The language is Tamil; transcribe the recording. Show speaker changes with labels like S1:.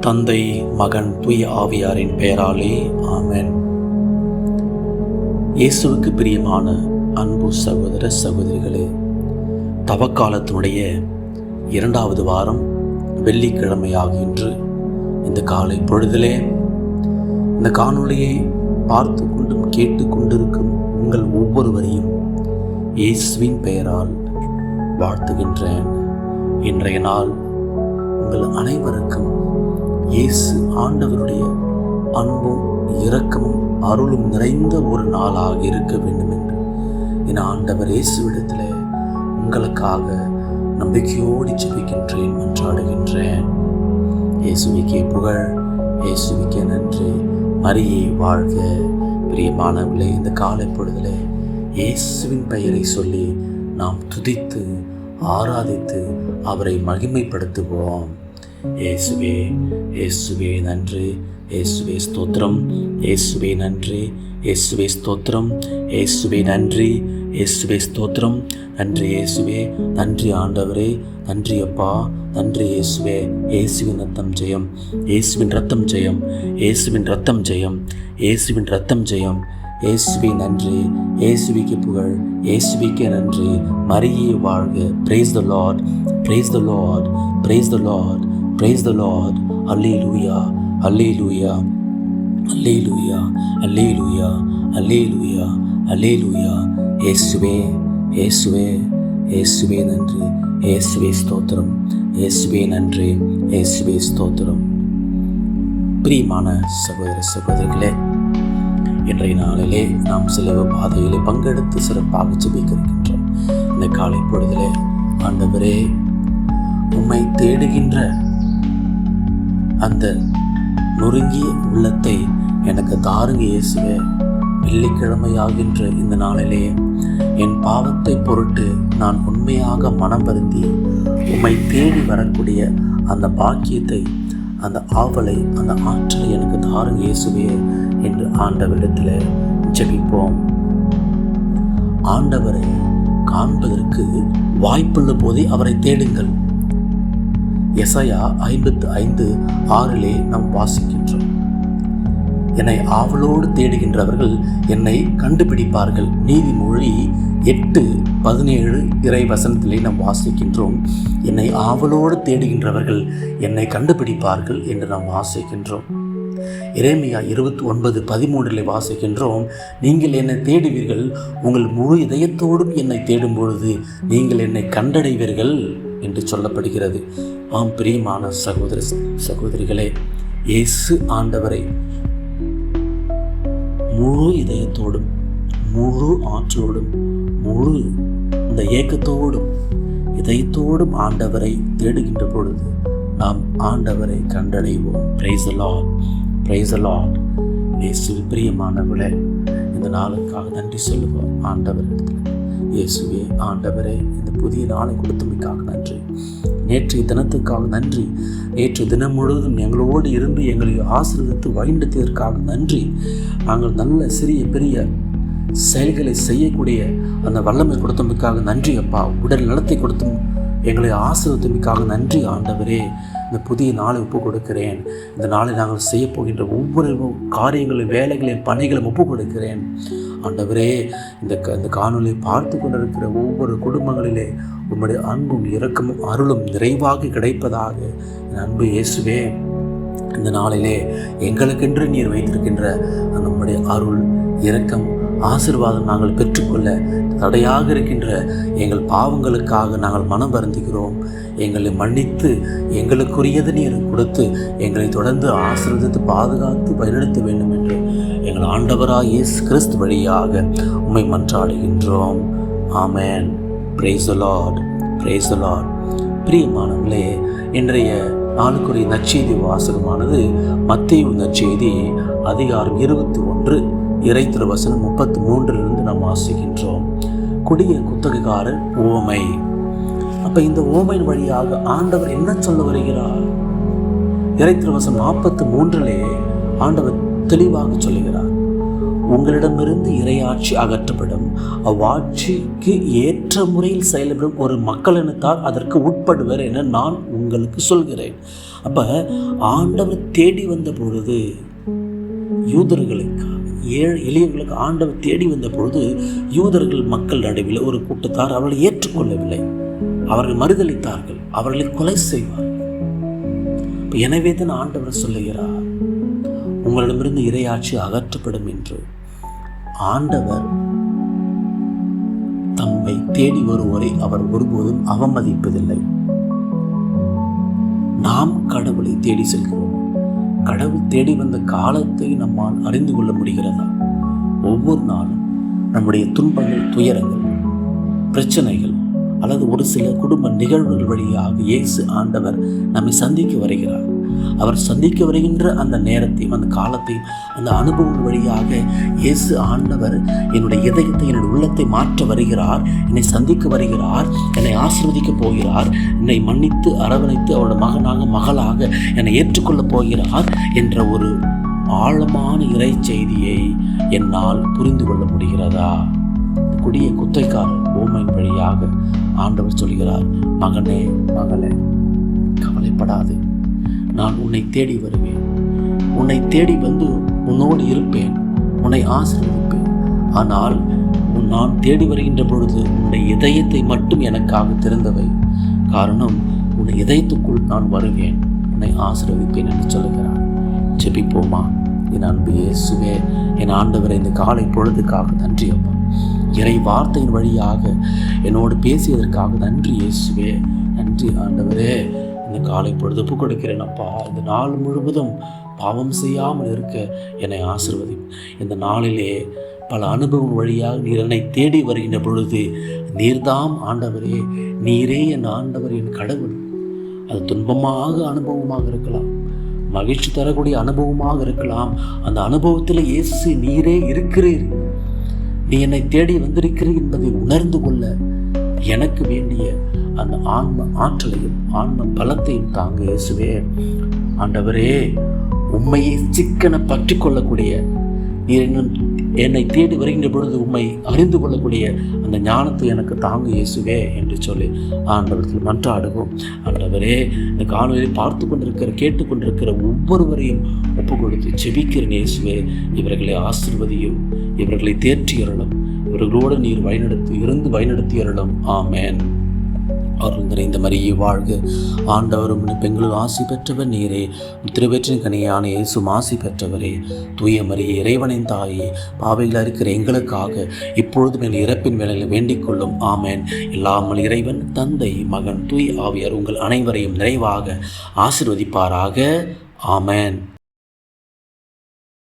S1: தந்தை மகன் தூய ஆவியாரின் பெயராலே ஆமேன். இயேசுவுக்கு பிரியமான அன்பு சகோதர சகோதரிகளே தவக்காலத்தினுடைய இரண்டாவது வாரம் வெள்ளிக்கிழமையாகின்று இந்த காலை பொழுதிலே இந்த காணொளியை பார்த்து கொண்டும் கேட்டு கொண்டிருக்கும் உங்கள் ஒவ்வொருவரையும் இயேசுவின் பெயரால் வாழ்த்துகின்றேன். இன்றைய நாள் உங்கள் அனைவருக்கும் இயேசு ஆண்டவருடைய அன்பும் இரக்கமும் அருளும் நிறைந்த ஒரு நாளாக இருக்க வேண்டும் என்று. என் ஆண்டவர் இயேசுவிடத்தில் உங்களுக்காக நம்பிக்கையோடு ஜெபிக்கின்றேன் மன்றாடுகின்றேன். இயேசுவிக்கே புகழ் இயேசுவிக்கே நன்றி. மரியை வாழ்க. பிரியமானவர்களே இந்த காலை பொழுதில் இயேசுவின் பெயரை சொல்லி நாம் துதித்து ஆராதித்து அவரை மகிமைப்படுத்துவோம். இயேசுவே இயேசுவே நன்று இயேசுவே ஸ்தோத்திரம் இயேசுவே நன்றி இயேசுவே ஸ்தோத்திரம் இயேசுவே நன்றி இயேசுவே ஸ்தோத்திரம். நன்றி இயேசுவே நன்றி ஆண்டவரே நன்றி அப்பா நன்றி இயேசுவே இயேசுவின் ரத்தம் ஜெயம் இயேசுவின் ரத்தம் ஜெயம் இயேசுவின் ரத்தம் ஜெயம் இயேசுவின் ரத்தம் ஜெயம். இயேசுவி நன்றி இயேசுவிக்கு புகழ் இயேசுவிக்கு நன்றி. மரியே வாழ்க. Praise the Lord praise the Lord praise the Lord praise the Lord அல்லேலூயா அல்லேலூயா அல்லேலூயா அல்லேலூயா அல்லேலூயா அல்லேலூயா இயேசுவே இயேசுவே இயேசுவே நன்றி. இயேசுவே ஸ்தோத்திரம். இயேசுவே நன்றி. இயேசுவே ஸ்தோத்திரம். பிரியமான சகோதர சகோதரிகளே இன்றைய நாளிலே நாம் செலவு பாதையிலே பங்கெடுத்து சிறப்பாக ஜெபிக்கிருக்கின்றோம் இந்த காலை பொழுதிலே ஆண்டவரே உம்மை தேடுகின்ற அந்த நொறுங்கிய உள்ளத்தை எனக்கு தாருங்க இயேசுவே. வெள்ளிக்கிழமையாகின்ற இந்த நாளிலே என் பாவத்தை பொருட்டு நான் உண்மையாக மனம் வருந்தி உம்மை தேடி வரக்கூடிய அந்த பாக்கியத்தை அந்த ஆவலை அந்த ஆற்றலை எனக்கு தாருங்க இயேசுவே என்று ஆண்டவரிடத்தில் ஜெபிப்போம். ஆண்டவரை காண்பதற்கு வாய்ப்புள்ள போதே அவரை தேடுங்கள். எசையா ஐம்பத்து ஐந்து ஆறிலே நாம் வாசிக்கின்றோம். என்னை ஆவலோடு தேடுகின்றவர்கள் என்னை கண்டுபிடிப்பார்கள். நீதிமொழி எட்டு பதினேழு இறை வசனத்திலே நாம் வாசிக்கின்றோம். என்னை ஆவலோடு தேடுகின்றவர்கள் என்னை கண்டுபிடிப்பார்கள் என்று நாம் வாசிக்கின்றோம். இறைமையா இருபத்தி ஒன்பது பதிமூன்றில் வாசிக்கின்றோம். நீங்கள் என்னை தேடுவீர்கள் உங்கள் முழு இதயத்தோடும் என்னை தேடும் பொழுது நீங்கள் என்னை கண்டடைவீர்கள். என்று சொல்லப்படுகிறது. ஆம் பிரியமான சகோதர சகோதரிகளே இயேசு ஆண்டவரை முழு இதயத்தோடும் முழு ஆற்றலோடும் முழு இந்த ஏக்கத்தோடும் இதயத்தோடும் ஆண்டவரை தேடுகின்ற பொழுது நாம் ஆண்டவரை கண்டடைவோம். பிரைஸ் லார்ட் பிரைஸ் லார்ட் இயேசு பிரியமானவளே இந்த நாளுக்காக நன்றி சொல்லுவோம். ஆண்டவர் இயேசுவே ஆண்டவரே இந்த புதிய நாளை கொடுத்தமைக்காக நன்றி. நேற்றைய தினத்துக்காக நன்றி. நேற்று தினம் முழுவதும் எங்களோடு இருந்து எங்களை ஆசீர்வதித்து வழிநடத்தியதற்காக நன்றி. நாங்கள் நல்ல சிறிய பெரிய செயல்களை செய்யக்கூடிய அந்த வல்லமை கொடுத்தமைக்காக நன்றி அப்பா. உடல் நலத்தை கொடுத்தும் எங்களை ஆசீர்வதித்தமைக்காக நன்றி ஆண்டவரே. இந்த புதிய நாளை ஒப்பு கொடுக்கிறேன். இந்த நாளை நாங்கள் செய்யப்போகின்ற ஒவ்வொரு காரியங்களும் வேலைகளையும் பணிகளும் ஒப்பு கொடுக்கிறேன். ஆண்டவரே இந்த க இந்த காணொலியை பார்த்து கொண்டிருக்கிற ஒவ்வொரு குடும்பங்களிலே உம்முடைய அன்பும் இரக்கமும் அருளும் நிறைவாக கிடைப்பதாக என் அன்பு இயேசுவே இந்த நாளிலே எங்களுக்கென்று நீர் வைத்திருக்கின்ற அந்த உம்முடைய அருள் இரக்கம் ஆசிர்வாதம் நாங்கள் பெற்றுக்கொள்ள தடையாக இருக்கின்ற எங்கள் பாவங்களுக்காக நாங்கள் மனம் வருந்துகிறோம். எங்களை மன்னித்து எங்களுக்குரியது நீர் கொடுத்து எங்களை தொடர்ந்து ஆசிர்வதித்து பாதுகாத்து பயனெடுத்த வேண்டும் என்று எங்கள் ஆண்டவராக இயேசு கிறிஸ்து வழியாக உண்மை மன்றாடுகின்றோம். ஆமேன். பிரேசலாட் பிரேசலாட் பிரேஸ் பிரியமானவர்களே இன்றைய நாளுக்குரிய நற்செய்தி வாசகமானது மத்திய நற்செய்தி அதிகாரம் இருபத்தி ஒன்று இறை வசனம் முப்பத்தி மூன்றிலிருந்து நாம் வாசிக்கின்றோம். குடிய குத்தகைக்காரர் ஓமை. அப்ப இந்த ஓமையின் வழியாக ஆண்டவர் என்ன சொல்ல வருகிறார்? இறை வசனம் நாற்பத்தி மூன்றிலே ஆண்டவர் தெளிவாக சொல்லுகிறார். உங்களிடமிருந்து இறையாட்சி அகற்றப்படும். அவ்வாட்சிக்கு ஏற்ற முறையில் செயல்படும் ஒரு மக்களினத்தார் அதற்கு உட்படுவர் என நான் உங்களுக்கு சொல்கிறேன். அப்ப ஆண்டவர் தேடி வந்த பொழுது யூதர்களுக்கு ஏழு எளியவர்களுக்கு ஆண்டவர் தேடி வந்த பொழுது யூதர்கள் மக்கள் நடுவில் ஒரு கூட்டத்தார் அவர்களை ஏற்றுக்கொள்ளவில்லை. அவர்கள் மறுதளித்தார்கள் அவர்களை கொலை செய்வார் எனவே தான் ஆண்டவர் சொல்லுகிறார். உங்களிடமிருந்து இறையாட்சி அகற்றப்படும் என்று. ஆண்டவர் தம்மை தேடி வருவோரை அவர் ஒருபோதும் அவமதிப்பதில்லை. நாம் கடவுளை தேடி செல்கிறோம். கடவுள் தேடி வந்த காலத்தை நம்மால் அறிந்து கொள்ள முடிகிறதா? ஒவ்வொரு நாளும் நம்முடைய துன்பங்கள் துயரங்கள் பிரச்சனைகள் அல்லது ஒரு சில குடும்ப நிகழ்வுகள் வழியாக இயேசு ஆண்டவர் நம்மை சந்திக்க வருகிறார். அவர் சந்திக்க வருகின்ற அந்த நேரத்தையும் அந்த காலத்தையும் அந்த அனுபவம் வழியாக இயேசு ஆண்டவர் என்னுடைய இதயத்தை என்னுடைய உள்ளத்தை மாற்ற வருகிறார் என்னை சந்திக்க வருகிறார் என்னை ஆசிர்வதிக்க போகிறார் என்னை மன்னித்து அரவணைத்து அவரோட மகனாக மகளாக என்னை ஏற்றுக்கொள்ளப் போகிறார் என்ற ஒரு ஆழமான இறை செய்தியை என்னால் புரிந்து கொள்ள முடிகிறதா? கொடிய குத்தைக்காரர் ஓமையின் வழியாக ஆண்டவர் சொல்கிறார் மகனே மகளே கவலைப்படாதே. நான் உன்னை தேடி வருவேன். உன்னை தேடி வந்து உன்னோடு இருப்பேன். உன்னை ஆசீர்வதிப்பேன். ஆனால் உன் நான் தேடி வருகின்ற பொழுது உன்னுடைய இதயத்தை மட்டும் எனக்காக திறந்தவை. காரணம் உன்னை இதயத்துக்குள் நான் வருவேன். உன்னை ஆசீர்வதிப்பேன் என்று சொல்லுகிறான் ஜெபிப்போமா? என் அன்பு இயேசுவே என் ஆண்டவரை இந்த காலை பொழுதுக்காக நன்றி அப்பா. இறை வார்த்தையின் வழியாக என்னோடு பேசியதற்காக நன்றி இயேசுவே. நன்றி ஆண்டவரே. இந்த காலை பொழுது ஒப்பு கொடுக்கிறேன் அப்பா. இந்த நாள் முழுவதும் பாவம் செய்யாமல் இருக்க என்னை ஆசிர்வதி இந்த நாளிலே பல அனுபவம் வழியாக நீர் என்னை தேடி வருகின்ற பொழுது நீர்தாம் ஆண்டவரே நீரே என் ஆண்டவர் என் கடவுள். அது துன்பமாக அனுபவமாக இருக்கலாம் மகிழ்ச்சி தரக்கூடிய அனுபவமாக இருக்கலாம். அந்த அனுபவத்தில் இயேசு நீரே இருக்கிறீர். நீ என்னை தேடி வந்திருக்கிறீர் என்பதை உணர்ந்து கொள்ள எனக்கு வேண்டிய அந்த ஆன்ம ஆற்றலையும் ஆன்ம பலத்தையும் தாங்க இயேசுவே. ஆண்டவரே உண்மையை சிக்கன பற்றி கொள்ளக்கூடிய நீர் என்னை தேடி வருகின்ற பொழுது உண்மை அறிந்து கொள்ளக்கூடிய அந்த ஞானத்தை எனக்கு தாங்க இயேசுவே என்று சொல்லி ஆண்டவரத்தில் மன்றாடுவோம். ஆண்டவரே இந்த காணொலியை பார்த்து கொண்டிருக்கிற கேட்டுக்கொண்டிருக்கிற ஒவ்வொருவரையும் ஒப்பு கொடுத்து செபிக்கிறேன் இயேசுவே. இவர்களை ஆசிர்வதியும் இவர்களை தேற்றியறலும் இவர்களோடு நீர் வழிநடத்தி இருந்து வழிநடத்தியறலும் ஆமேன். அருள் நிறைந்த மரியே வாழ்க. ஆண்டவரும் பெண்களும் ஆசி பெற்றவர் நீரே. திருவற்றின் கனியான இயேசும் ஆசி பெற்றவரே. தூய மரியே இறைவனின் தாயே பாவையில் இருக்கிற எங்களுக்காக இப்பொழுதும் என் இறப்பின் வேலையில் வேண்டிக் கொள்ளும். ஆமேன். இல்லாமல் இறைவன் தந்தை மகன் தூய் ஆவியர் உங்கள் அனைவரையும் நிறைவாக ஆசிர்வதிப்பாராக. ஆமேன்.